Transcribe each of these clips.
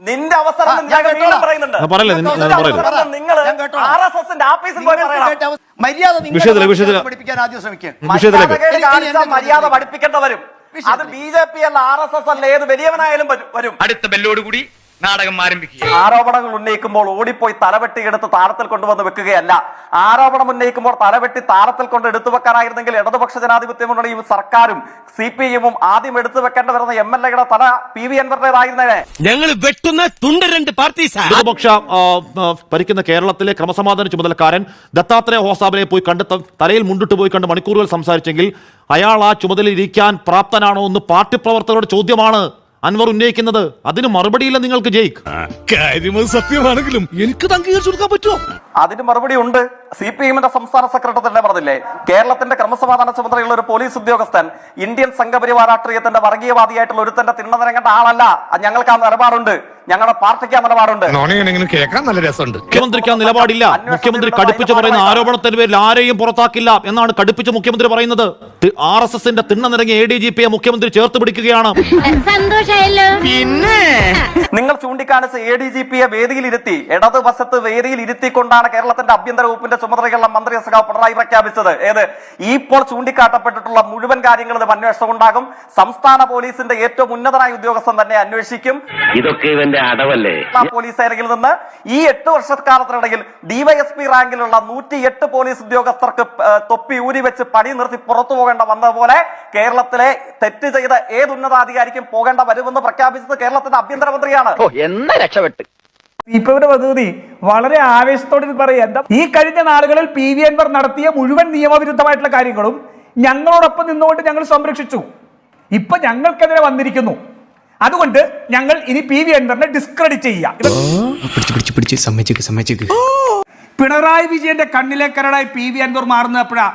നിന്റെ അവസരം പറയുന്നുണ്ട്. നിങ്ങൾ-. ആർ എസ് എസിന്റെ ആഫീസിൽ പോയി പറയണം. മര്യാദ പഠിപ്പിക്കാൻ ആദ്യം ശ്രമിക്കുക. മര്യാദ ചോദ്യം പഠിപ്പിക്കേണ്ട വരും അത്. ബി ജെ പി അല്ല ആർ എസ് എസ് അല്ല ഏത് വലിയവനായാലും വരും- അടുത്ത ബെല്ലോട് ബെല്ലോടുകൂടി നാടകം ആരംഭിക്കുക. ആരോപണങ്ങൾ ഉന്നയിക്കുമ്പോൾ ഓടിപ്പോയി തലവെട്ടി എടുത്ത് താരത്തിൽ കൊണ്ടുവന്ന് വെക്കുകയല്ല. ആരോപണം ഉന്നയിക്കുമ്പോൾ തലവെട്ടി താരത്തിൽ കൊണ്ട് എടുത്തു വെക്കാനായിരുന്നെങ്കിൽ ഇടതുപക്ഷ ജനാധിപത്യ മുന്നണിയും സർക്കാരും സി പി എമ്മും ആദ്യം എടുത്തു വെക്കേണ്ടി വരുന്ന എം എൽ എയുടെ തല പി വി എൻവറിന്റേതായിരുന്നേ ഞങ്ങൾ വെട്ടുന്ന തുണ്ട രണ്ട് പാർട്ടീസാ. ഇടതുപക്ഷ ഭരിക്കുന്ന കേരളത്തിലെ ക്രമസമാധാന ചുമതലക്കാരൻ ദത്താത്രേയ ഹോസാബിനെ പോയി കണ്ട് തലയിൽ മുണ്ടിട്ട് പോയി കണ്ട് മണിക്കൂറുകൾ സംസാരിച്ചെങ്കിൽ അയാൾ ആ ചുമതലയിൽ ഇരിക്കാൻ പ്രാപ്തനാണോ എന്ന് പാർട്ടി പ്രവർത്തകരുടെ ചോദ്യമാണ്. അൻവർ ഉന്നയിക്കുന്നത് അതിന് മറുപടിയില്ല നിങ്ങൾക്ക് ജയിക്ക്. കാര്യം സത്യമാണെങ്കിലും എനിക്ക് അംഗീകരിച്ചു കൊടുക്കാൻ പറ്റുമോ? അതിന് മറുപടി ഉണ്ട്. സി പി എമ്മിന്റെ സംസ്ഥാന സെക്രട്ടറി തന്നെ പറഞ്ഞില്ലേ കേരളത്തിന്റെ ക്രമസമാധാന ചുമതലയുള്ള ഒരു പോലീസ് ഉദ്യോഗസ്ഥൻ ഇന്ത്യൻ സംഘപരിവാർ രാഷ്ട്രീയത്തിന്റെ വർഗീയവാദിയായിട്ടുള്ള ഒരുത്തന്റെ തിണ്ണനിരങ്ങേണ്ട ആളല്ല. ഞങ്ങൾക്ക് ആ നിലപാടുണ്ട്. ഞങ്ങളുടെ പാർട്ടിക്ക് ആ നിലപാടുണ്ട്. കേൾക്കാൻ നല്ല രസമുണ്ട്. മുഖ്യമന്ത്രിക്ക് ആ നിലപാടില്ല. മുഖ്യമന്ത്രി കടുപ്പിച്ച് പറയുന്ന ആരോപണത്തിന്റെ പേരിൽ ആരെയും പുറത്താക്കില്ല എന്നാണ് കടുപ്പിച്ച് മുഖ്യമന്ത്രി പറയുന്നത്. ആർ എസ് എസിന്റെ തിണ്ണ നിറങ്ങിയ എ ഡി ജി പിയെ മുഖ്യമന്ത്രി ചേർത്ത് പിടിക്കുകയാണ്. സന്തോഷായല്ലോ പിന്നെ? നിങ്ങൾ ചൂണ്ടിക്കാണിച്ച് എ ഡി ജി പിയെ വേദിയിൽ ഇരുത്തി ഇടത് വശത്ത് വേദിയിൽ ഇരുത്തിക്കൊണ്ടാണ് കേരളത്തിന്റെ ആഭ്യന്തര വകുപ്പിന്റെ ചുമതലയുള്ള മന്ത്രി സഖാവ് പിണറായി പ്രഖ്യാപിച്ചത്. ഏത്? ഈ ഇപ്പോൾ ചൂണ്ടിക്കാട്ടപ്പെട്ടിട്ടുള്ള മുഴുവൻ കാര്യങ്ങളും അന്വേഷണം ഉണ്ടാകും. സംസ്ഥാന പോലീസിന്റെ ഏറ്റവും ഉന്നതനായ ഉദ്യോഗസ്ഥൻ തന്നെ അന്വേഷിക്കും. ഇതൊക്കെ ഇവന്റെ അടവല്ലേ? ആ പോലീസ് സേനയിൽ നിന്ന് ഈ എട്ട് വർഷക്കാലത്തിനിടയിൽ ഡിവൈഎസ്പി റാങ്കിലുള്ള നൂറ്റി എട്ട് പോലീസ് ഉദ്യോഗസ്ഥർക്ക് തൊപ്പി ഊരി വെച്ച് പണി നിർത്തി പുറത്തു പോകേണ്ട വന്നതുപോലെ കേരളത്തിലെ തെറ്റ് ചെയ്ത ഏത് ഉന്നതാധികാരിക്കും പോകേണ്ട വരുമെന്ന് പ്രഖ്യാപിച്ചത് കേരളത്തിന്റെ ആഭ്യന്തരമന്ത്രിയാണ്. എന്ന രക്ഷപ്പെട്ട് സിപിഎമ്മിന്റെ പ്രതിനിധി വളരെ ആവേശത്തോടെ പറയുക. എന്താ ഈ കഴിഞ്ഞ നാളുകളിൽ പി വി അൻവർ നടത്തിയ മുഴുവൻ നിയമവിരുദ്ധമായിട്ടുള്ള കാര്യങ്ങളും ഞങ്ങളോടൊപ്പം നിന്നുകൊണ്ട് ഞങ്ങൾ സംരക്ഷിച്ചു. ഇപ്പൊ ഞങ്ങൾക്കെതിരെ വന്നിരിക്കുന്നു. അതുകൊണ്ട് ഞങ്ങൾ ഇനി പി വി അൻവറിനെ ഡിസ്ക്രെഡിറ്റ് ചെയ്യുക. പിണറായി വിജയന്റെ കണ്ണിലെ കരടായി പി വി അൻവർ മാറുന്നപ്പോഴാ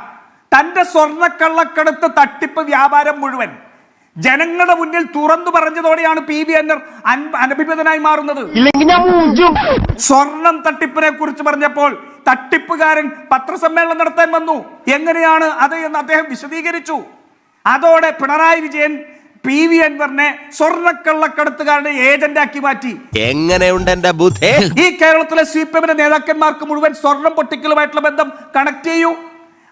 തന്റെ സ്വർണക്കള്ളക്കടത്ത് തട്ടിപ്പ് വ്യാപാരം മുഴുവൻ ജനങ്ങളുടെ മുന്നിൽ തുറന്നു പറഞ്ഞതോടെയാണ് പി വി അന്നർ അനഭിമിതനായി മാറുന്നത്. സ്വർണം തട്ടിപ്പിനെ കുറിച്ച് പറഞ്ഞപ്പോൾ തട്ടിപ്പുകാരൻ പത്രസമ്മേളനം നടത്താൻ വന്നു. എങ്ങനെയാണ് അത് എന്ന് അദ്ദേഹം വിശദീകരിച്ചു. അതോടെ പിണറായി വിജയൻ പി വി അൻവറിനെ സ്വർണക്കള്ളക്കടത്തുകാരുടെ ഏജന്റാക്കി മാറ്റി. എങ്ങനെയുണ്ട് എന്റെ ബുദ്ധി? ഈ കേരളത്തിലെ സി പി എമ്മിന്റെ നേതാക്കന്മാർക്ക് മുഴുവൻ സ്വർണം പൊട്ടിക്കലുമായിട്ടുള്ള ബന്ധം കണക്ട് ചെയ്യൂ.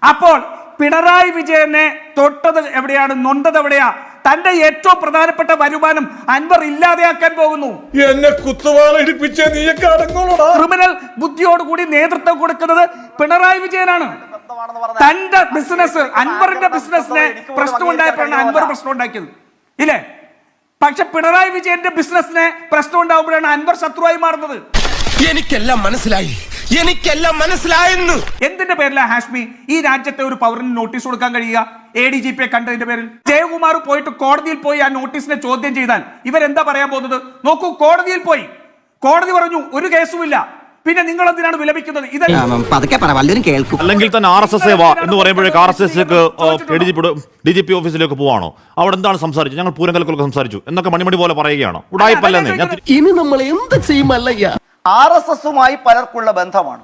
അപ്പോൾ പിണറായി വിജയനെ തൊട്ടത് എവിടെയാണ് നൊണ്ടത് എവിടെയാ? തന്റെ ഏറ്റവും പ്രധാനപ്പെട്ട വരുമാനം അൻവർ ഇല്ലാതെയാക്കാൻ പോകുന്നു. എന്നെ കുത്തുവാള ഇടിപ്പിച്ച നീയൊക്കെ അടങ്ങോളടാ ക്രിമിനൽ ബുദ്ധിയോടുകൂടി നേതൃത്വം കൊടുക്കുന്നത് പിണറായി വിജയനാണ്. തന്റെ ബിസിനസ് അൻവറിന്റെ ബിസിനസ്സിനെ പ്രശ്നമുണ്ടായപ്പോഴാണ് അൻവർ പ്രശ്നം ഉണ്ടാക്കിയത്. ഇല്ലേ? പക്ഷെ പിണറായി വിജയന്റെ ബിസിനസ്സിന് പ്രശ്നം ഉണ്ടാവുമ്പോഴാണ് അൻവർ ശത്രുവായി മാറുന്നത്. എനിക്കെല്ലാം മനസ്സിലായി. എനിക്കെല്ലാം മനസ്സിലായെന്ന്. എന്തിന്റെ പേരിലാ ഹാഷ്മി ഈ രാജ്യത്തെ ഒരു പൗരന് നോട്ടീസ് കൊടുക്കാൻ കഴിയുക? എ ഡി ജി പിയെ കണ്ടതിന്റെ പേരിൽ. ജയകുമാർ പോയിട്ട് കോടതിയിൽ പോയി ആ നോട്ടീസിനെ ചോദ്യം ചെയ്താൽ ഇവരെന്താ പറയാൻ പോകുന്നത്? നോക്കൂ കോടതിയിൽ പോയി. കോടതി പറഞ്ഞു ഒരു കേസുമില്ല. പിന്നെ നിങ്ങൾ എന്തിനാണ് വിലപിക്കുന്നത് ഇത് അല്ലെങ്കിൽ തന്നെ ആർ എസ് എസ് വാ എന്ന് പറയുമ്പോഴേക്ക് R S S D G P D G P ഓഫീസിലേക്ക് പോവാണോ? അവിടെ എന്താണ് സംസാരിച്ചത്? ഞങ്ങൾ പൂരങ്കലക്കൊക്കെ സംസാരിച്ചു. എന്നൊക്കെ മണിമണി പോലെ പറയുകയാണ്? ഉടായ്പല്ലെന്നേ ഞാൻ തിരി- ഇനി നമ്മൾ എന്ത് ചെയ്യുമല്ലയ്യ? ആർ എസ് എസുമായി പലർക്കുള്ള ബന്ധമാണ്.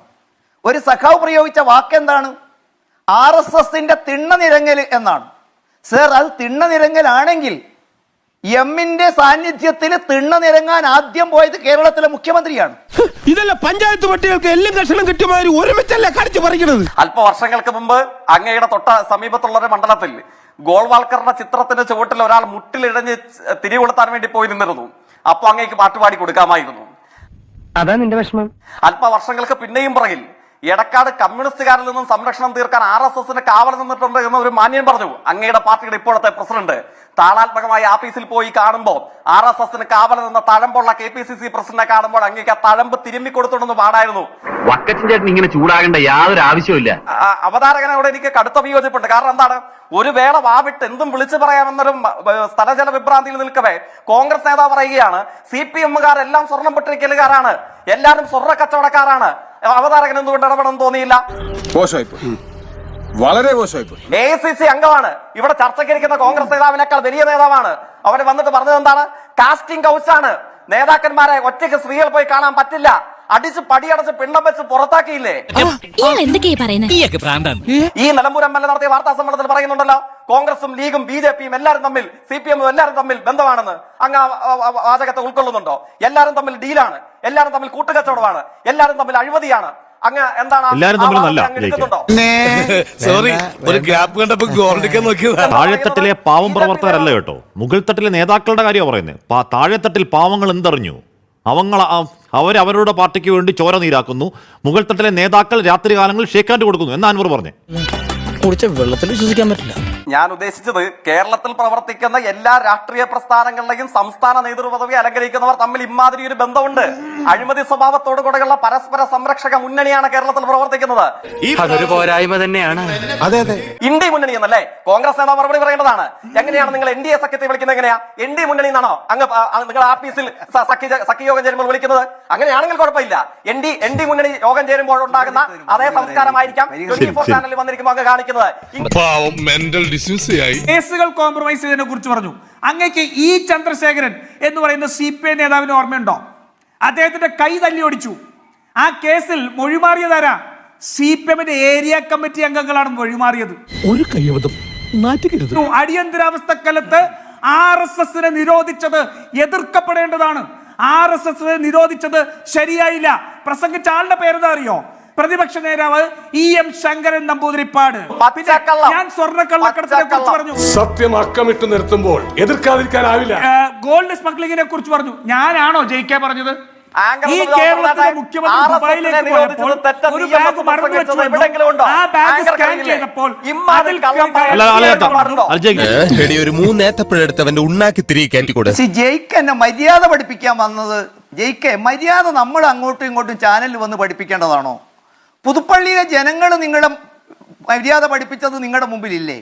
ഒരു സഖാവ് പ്രയോഗിച്ച വാക്കെന്താണ്? ആർ എസ് എസിന്റെ തിണ്ണ നിരങ്ങൽ എന്നാണ്. സർ അത് തിണ്ണ നിരങ്ങലാണെങ്കിൽ എമ്മിന്റെ സാന്നിധ്യത്തിൽ തിണ്ണ നിരങ്ങാൻ ആദ്യം പോയത് കേരളത്തിലെ മുഖ്യമന്ത്രിയാണ്. ഇതല്ല പഞ്ചായത്ത് പട്ടികൾക്ക് എല്ലാം കഷണം കിട്ടിയമാതിരി ഒരുമിച്ചല്ലേ കടിച്ചു പറിക്കുന്നത് അല്പ വർഷങ്ങൾക്ക് മുമ്പ് അങ്ങയുടെ തൊട്ട സമീപത്തുള്ള ഒരു മണ്ഡലത്തിൽ ഗോൾവാൾക്കറിന്റെ ചിത്രത്തിന്റെ ചുവട്ടിൽ ഒരാൾ മുട്ടിലിഴഞ്ഞ് തിരികൊളുത്താൻ വേണ്ടി പോയി നിന്നിരുന്നു. അപ്പൊ അങ്ങേക്ക് പാട്ടുപാടി കൊടുക്കാമായിരുന്നു. അതാ നിന്റെ വിഷമം. അല്പ വർഷങ്ങൾക്ക് പിന്നെയും പറയിൽ എടക്കാട് കമ്മ്യൂണിസ്റ്റുകാരിൽ നിന്നും സംരക്ഷണം തീർക്കാൻ ആർ എസ് എസിന് കാവൽ നിന്നിട്ടുണ്ട് എന്ന് ഒരു മാന്യൻ പറഞ്ഞു. അങ്ങയുടെ പാർട്ടിയുടെ ഇപ്പോഴത്തെ പ്രസിഡന്റ്. താളാത്മകമായി ആഫീസിൽ പോയി കാണുമ്പോൾ ആർ എസ് എസിന് കാവൽ നിന്ന തഴമ്പുള്ള കെ പി സി സി പ്രസിഡന്റിനെ കാണുമ്പോൾ അങ്ങേക്ക് ആ തഴമ്പ് തിരുമ്മി കൊടുത്തുണ്ടെന്ന് പാടായിരുന്നു. ഇങ്ങനെ ചൂടാകേണ്ട യാതൊരു ആവശ്യമില്ല അവതാരകൻ അവതാരകനോട് എനിക്ക് കടുത്ത വിയോജിപ്പുണ്ട്. കാരണം എന്താണ്? ഒരു വേള വാവിട്ട് എന്തും വിളിച്ചു പറയാമെന്നൊരു സ്ഥലജല വിഭ്രാന്തിയിൽ നിൽക്കവേ കോൺഗ്രസ് നേതാവ് പറയുകയാണ് സി പി എമ്മുകാരെല്ലാം സ്വർണം പൊട്ടിരിക്കലുകാരാണ് എല്ലാവരും സ്വർണ കച്ചവടക്കാരാണ് അവതാരകൻ എന്തുകൊണ്ട് ഇടപെടണം തോന്നിയില്ല? വളരെ എ സി സി അംഗമാണ്. ഇവിടെ ചർച്ചയ്ക്കിരിക്കുന്ന കോൺഗ്രസ് നേതാവിനേക്കാൾ വലിയ നേതാവാണ്. അവർ വന്നിട്ട് പറഞ്ഞത് എന്താണ്? കാസ്റ്റിംഗ് ആണ് നേതാക്കന്മാരെ ഒറ്റയ്ക്ക് സ്ത്രീകൾ പോയി കാണാൻ പറ്റില്ല. അടിച്ച് പടിയടച്ച് പിണ്ടം വെച്ച് പുറത്താക്കിയില്ലേ? ഈ നിലമ്പൂർ എം എൽ എ നടത്തിയ വാർത്താ സമ്മേളനത്തിൽ പറയുന്നുണ്ടല്ലോ കോൺഗ്രസും ലീഗും ബി ജെ പിയും എല്ലാവരും തമ്മിൽ സി പി എമ്മും എല്ലാവരും തമ്മിൽ ബന്ധമാണെന്ന് അങ്ങ് വാചകത്തെ ഉൾക്കൊള്ളുന്നുണ്ടോ? എല്ലാവരും തമ്മിൽ ഡീലാണ് എല്ലാവരും തമ്മിൽ കൂട്ടുകച്ചവടമാണ് എല്ലാവരും തമ്മിൽ അഴിമതിയാണ്. അങ്ങ് എന്താണ് എല്ലാവരും തമ്മിൽ നല്ല സോറി ഒരു ഗ്യാപ്പ് കണ്ടപ്പോ ഗോൾഡിക്കാൻ നോക്കിയതാ. താഴെത്തട്ടിലെ പാവം പ്രവർത്തകരല്ല കേട്ടോ. മുകൾ തട്ടിലെ നേതാക്കളുടെ കാര്യമാണ് പറയുന്നത്. താഴെത്തട്ടിൽ പാവങ്ങൾ എന്തറിഞ്ഞു? അവങ്ങൾ അവർ അവരുടെ പാർട്ടിക്ക് വേണ്ടി ചോര നീരാക്കുന്നു. മുകൾ തട്ടിലെ നേതാക്കൾ രാത്രി കാലങ്ങളിൽ ഷേക്കാൻഡ് കൊടുക്കുന്നു. എന്ന് അൻവർ പറഞ്ഞു? കുടിച്ച വെള്ളത്തിൽ വിശ്വസിക്കാൻ പറ്റില്ല. ഞാൻ ഉദ്ദേശിച്ചത് കേരളത്തിൽ പ്രവർത്തിക്കുന്ന എല്ലാ രാഷ്ട്രീയ പ്രസ്ഥാനങ്ങളുടെയും സംസ്ഥാന നേതൃപദവി അലങ്കരിക്കുന്നവർ തമ്മിൽ ഇമാതിരി ഒരു ബന്ധമുണ്ട്. അഴിമതി സ്വഭാവത്തോടു കൂടെയുള്ള പരസ്പര സംരക്ഷക മുന്നണിയാണ് കേരളത്തിൽ പ്രവർത്തിക്കുന്നത്. അതൊരു പോരായ്മ തന്നെയാണ്. അതെ അതെ. ഇന്ത്യ മുന്നണി എന്നല്ലേ? കോൺഗ്രസ് നേതാവ് മറുപടി പറയേണ്ടതാണ് എങ്ങനെയാണ് നിങ്ങൾ എൻ ഡി എ സഖ്യത്തെ വിളിക്കുന്നത് എങ്ങനെയാ? എൻ ഡി മുന്നണി എന്നാണോ? അങ്ങ് നിങ്ങൾ ആഫീസിൽ സഖ്യ സഖ്യയോഗം ചേരുമ്പോൾ വിളിക്കുന്നത്. അങ്ങനെയാണെങ്കിൽ കുഴപ്പമില്ല. എൻ ഡി എൻ ഡി മുന്നണി യോഗം ചേരുമ്പോൾ ഉണ്ടാകുന്ന അതേ സംസ്കാരമായിരിക്കാം ട്വന്റി ഫോർ. ചാനലിൽ വന്നിരിക്കുമ്പോൾ അങ്ങ് കാണിക്കുന്നത്. കേസുകൾ കോംപ്രമൈസ് ചെയ്തതിനെ കുറിച്ച് പറഞ്ഞു. അങ്ങേക്ക് ഇ ചന്ദ്രശേഖരൻ എന്ന് പറയുന്ന സി പി ഐ നേതാവിന് ഓർമ്മയുണ്ടോ? അദ്ദേഹത്തിന്റെ കൈ തല്ലി ഓടിച്ചു. ആ കേസിൽ മൊഴിമാറിയതാരാ? സി പി എമ്മിന്റെ ഏരിയ കമ്മിറ്റി അംഗങ്ങളാണ് മൊഴിമാറിയത്. ഒരു കയ്യബദ്ധം. അടിയന്തരാവസ്ഥ കാലത്ത് ആർ എസ് എസിനെ നിരോധിച്ചത് എതിർക്കപ്പെടേണ്ടതാണ്. ആർ എസ് എസിനെ നിരോധിച്ചത് ശരിയായില്ല. പ്രസംഗിച്ച ആളുടെ പേരെന്താ അറിയോ? പ്രതിപക്ഷ നേതാവ് ഇ എം ശങ്കരൻ നമ്പൂതിരിപ്പാട്. ഞാൻ സ്വർണക്കള്ളക്കടത്തിനെ കുറിച്ച് പറഞ്ഞു. സത്യം അക്കമിട്ട് നിർത്തുമ്പോൾ എതിർക്കാതിരിക്കാനാവില്ല. ഗോൾഡ് സ്മഗ്ലിങ്ങിനെ കുറിച്ച് പറഞ്ഞു. ഞാനാണോ ജയിക്കാൻ പറഞ്ഞത്? ഈ കേരളത്തിലെ മുഖ്യമന്ത്രി ദുബായിലേക്ക് പോയപ്പോൾ ഒരു ബാഗ് മറന്നു വെച്ചു ഉണ്ടോ? ആ ബാഗ് സ്കാൻ ചെയ്തപ്പോൾ അതിൽ? ഒരു മൂന്നേത്തപ്പഴെടുത്ത് അവന്റെ ഉണ്ണാക്കി തിരികെ കയറ്റിക്കൂടെ സി ജയിക്ക് എന്നെ മര്യാദ പഠിപ്പിക്കാൻ വന്നത്. ജയിക്ക് മര്യാദ നമ്മൾ അങ്ങോട്ടും ഇങ്ങോട്ടും ചാനലിൽ വന്ന് പഠിപ്പിക്കേണ്ടതാണോ? പുതുപ്പള്ളിയിലെ ജനങ്ങൾ നിങ്ങളെ മര്യാദ പഠിപ്പിച്ചത് നിങ്ങളുടെ മുമ്പിലില്ലേ?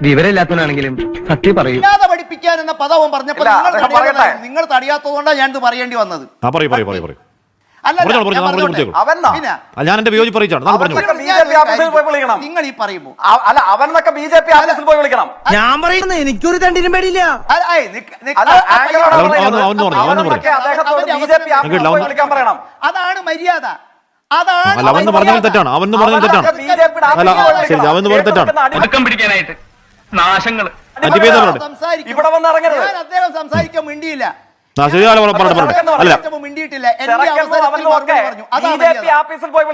വിവരമില്ലാത്തവനാണെങ്കിലും സത്യം പറയും. മര്യാദ പഠിപ്പിക്കാൻ എന്ന പദവും പറഞ്ഞപ്പോൾ ഇല്ല, നിങ്ങൾ അദ്ദേഹം തടയാതെ പറയട്ടെ. നിങ്ങൾ തടയാത്തതുകൊണ്ടാണ് ഞാൻ ഇത് പറയേണ്ടി വന്നത്. ആ പറയൂ പറയൂ പറയൂ പറയൂ. അല്ല പറഞ്ഞോളൂ, ഞാൻ പറഞ്ഞോളൂ. പറഞ്ഞോളൂ. പിന്നെ ആ, ഞാൻ എന്റെ വിയോജിപ്പ് അറിയിച്ചാണ് താങ്കൾ പറഞ്ഞു അവർക്ക് ഞാൻ BJP ഓഫീസിൽ പോയി വിളിക്കണം. നിങ്ങൾ ഈ പറയുമ്പോൾ അല്ല അവനൊക്കെ ബി ജെ പി ഓഫീസിൽ പോയി വിളിക്കണം. ഞാൻ പറയുന്നത് എനിക്കൊരു തണ്ടിനും പേടിയില്ല. അല്ല, ഏയ്, നിക്ക്- നിക്ക്- അവൻ- അവൻ- അവൻ പറഞ്ഞു, അവൻ പറഞ്ഞു. അവനൊക്കെ അദ്ദേഹത്തോട് പോയി വിളിക്കാൻ പറയണം. അതാണ് മര്യാദ. അതാണ് തെറ്റാണ് അവൻ പറഞ്ഞാൽ തെറ്റാണ്. അവൻ പറഞ്ഞ അല്ല, ശരി, തെറ്റാണ്. അടക്കം പിടിക്കാനായിട്ട്. നാശങ്ങൾ അഞ്ച് പേര് ഇവിടെ വന്ന് ഇറങ്ങരുത്. ഞാൻ അദ്ദേഹം സംസാരിക്കാൻ മിണ്ടിയില്ല. മിണ്ടിയിട്ടില്ല. എന്റെ അവസരത്തിൽ പറഞ്ഞു.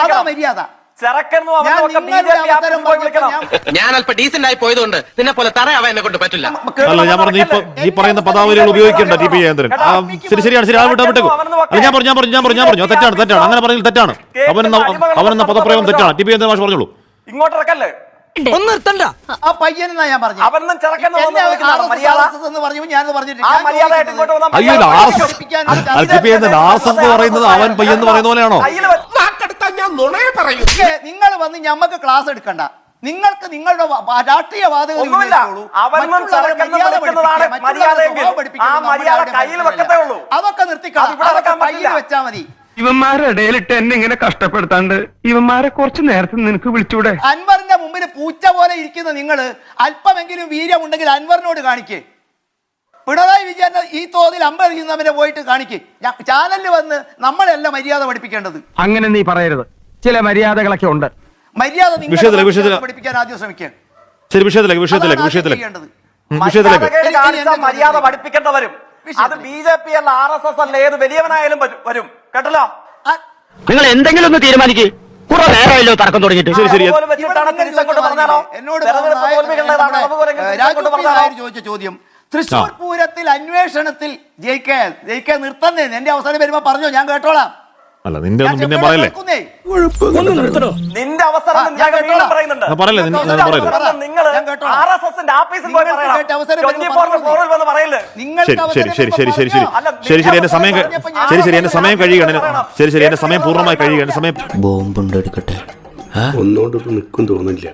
അതാ മര്യാദ. ഞാൻ അല്പം ഡീസന്റ് ആയി പോയതുകൊണ്ട് നിന്നെ പോലെ തറയാവാൻ എന്നെ കൊണ്ട് പറ്റില്ല. അല്ല ഞാൻ പറഞ്ഞു ഇപ്പൊ ഈ പറയുന്ന പദാവലികൾ ഉപയോഗിക്കേണ്ട ടി പി ജയേന്ദ്രൻ ആ, ശരി ശരിയാണ് ശരി ആ വിട്ടാ വിട്ടേക്കും അല്ല ഞാൻ പറഞ്ഞു ഞാൻ പറഞ്ഞു ഞാൻ പറഞ്ഞു ഞാൻ പറഞ്ഞു തെറ്റാണ് തെറ്റാണ്. അങ്ങനെ പറഞ്ഞാൽ തെറ്റാണ്. അവനെന്ന അവനെന്ന പദപ്രയോഗം തെറ്റാണ്. ടി പി ജയേന്ദ്രൻ മാഷ് പറഞ്ഞോളൂ. ഇങ്ങോട്ട് ഇറക്കല്ലേ? ഒന്ന് നിർത്തണ്ട. ആ പയ്യനെന്നാ ഞാൻ പറഞ്ഞു അവനും ചെറുക്കനും എന്നെ വന്ന് മര്യാദ എന്ന് പറഞ്ഞപ്പോൾ ഞാനത് പറഞ്ഞിട്ടില്ല. ആ ഞാൻ മര്യാദയായിട്ട് ഇങ്ങോട്ട് ചോദിക്കുന്നത് അയ്യോ ഇത് മര്യാദ ആർ എസ് പഠിപ്പിക്കാൻ അല്ല T P Jayendran R S എന്ന് പറയുന്നത് അവൻ പയ്യെന്ന് പറയുന്ന പോലെയാണോ? നുണയെ പറയൂ. നിങ്ങൾ വന്ന് ഞമ്മക്ക് ക്ലാസ് എടുക്കണ്ട. നിങ്ങൾക്ക് നിങ്ങളുടെ രാഷ്ട്രീയ. അതൊക്കെ നിർത്തിക്കണം അതൊക്കെ കയ്യിൽ വെച്ചാൽ മതി. ഇവന്മാരെ ഇടയിലിട്ട് എന്നെ ഇങ്ങനെ കഷ്ടപ്പെടുത്താണ്ട് ഇവന്മാരെ കുറച്ച് നേരത്തെ നിനക്ക് വിളിച്ചൂടെ? അൻവറിന്റെ മുമ്പിൽ പൂച്ച പോലെ ഇരിക്കുന്ന നിങ്ങൾ അല്പമെങ്കിലും വീര്യമുണ്ടെങ്കിൽ അൻവറിനോട് കാണിക്കേ. പിണറായി വിജയൻ ഈ തോതിൽ അമ്പറിയുന്നവനെ പോയിട്ട് കാണിക്കേ. ചാനലിൽ വന്ന് നമ്മളെല്ലാം മര്യാദ പഠിപ്പിക്കേണ്ടത്. അങ്ങനെ നീ പറയരുത്. ചില മര്യാദകളൊക്കെ ഉണ്ട്. മര്യാദ നിങ്ങൾ വിഷയത്തിലേക്ക്, വിഷയത്തിലേക്ക്. പഠിപ്പിക്കാൻ ആദ്യം ശ്രമിക്കുക ശരി വിഷയത്തിലേക്ക് വിഷയത്തിലേക്ക് അതാണ് വിഷയത്തിലേക്ക്. ചെയ്യേണ്ടത്. ഉം, വിഷയത്തിലേക്ക്. മര്യാദകേട് എനിക്ക് മര്യാദ ചോദ്യം പഠിപ്പിക്കേണ്ടവരും. അത്. ബി ജെ പി അല്ല ആർ എസ് എസ് അല്ല ഏത് വലിയവനായാലും വരും- വരും. കേട്ടല്ലോ? ആ, നിങ്ങൾ എന്തെങ്കിലും ഒന്ന് തീരുമാനിക്കേ. കുറെ നേരമായല്ലോ തർക്കം തുടങ്ങിയിട്ട്. ശരി ശരി. അതുപോലെ വെച്ചിട്ടാണ് ഇവിടെ തിരിച്ചങ്ങോട്ട് നിങ്ങൾ പറഞ്ഞാലോ? എന്നോട് തെരഞ്ഞെടുപ്പ് നായ- തോൽവികളുടേതാണ് നമ്മുടെ, അതുപോലെ ഏഹ്, തിരിച്ചങ്ങോട്ട് രാജു പി. പറഞ്ഞാലോ നായർ ചോദിച്ച ചോദ്യം. തൃശ്ശൂർ പൂരത്തിൽ അന്വേഷണത്തിൽ ജയിക്കാൻ ജയിക്കാൻ നിർത്തുന്നേ എന്റെ അവസാനം വരുമ്പോ പറഞ്ഞോ? ഞാൻ കേട്ടോളാം. അല്ല നിന്റെ ഒന്നും പിന്നെ പറയല്ലേ? നിന്റെ അവസരം ആ, ഞാൻ ഞാൻ വീണ്ടും പറയുന്നുണ്ട്. പറയല്ലേ, നിങ്ങൾ. ആർ എസ് എസിന്റെ പോയി. ഫ്ലോറിൽ വന്ന് പറയല്ലേ? നിങ്ങൾക്ക് ശരി ശരി ശരി ശരി ശരി ശരി. ശരി ശരി എന്റെ സമയം ശരി ശരി എന്റെ സമയം കഴിയുകയാണ്. ശരി ശരി എന്റെ സമയം പൂർണമായി കഴിയുകയാണ്. സമയം ബോംബുണ്ട് എടുക്കട്ടെ ഒന്നുകൊണ്ടിട്ട് നിൽക്കും തോന്നില്ല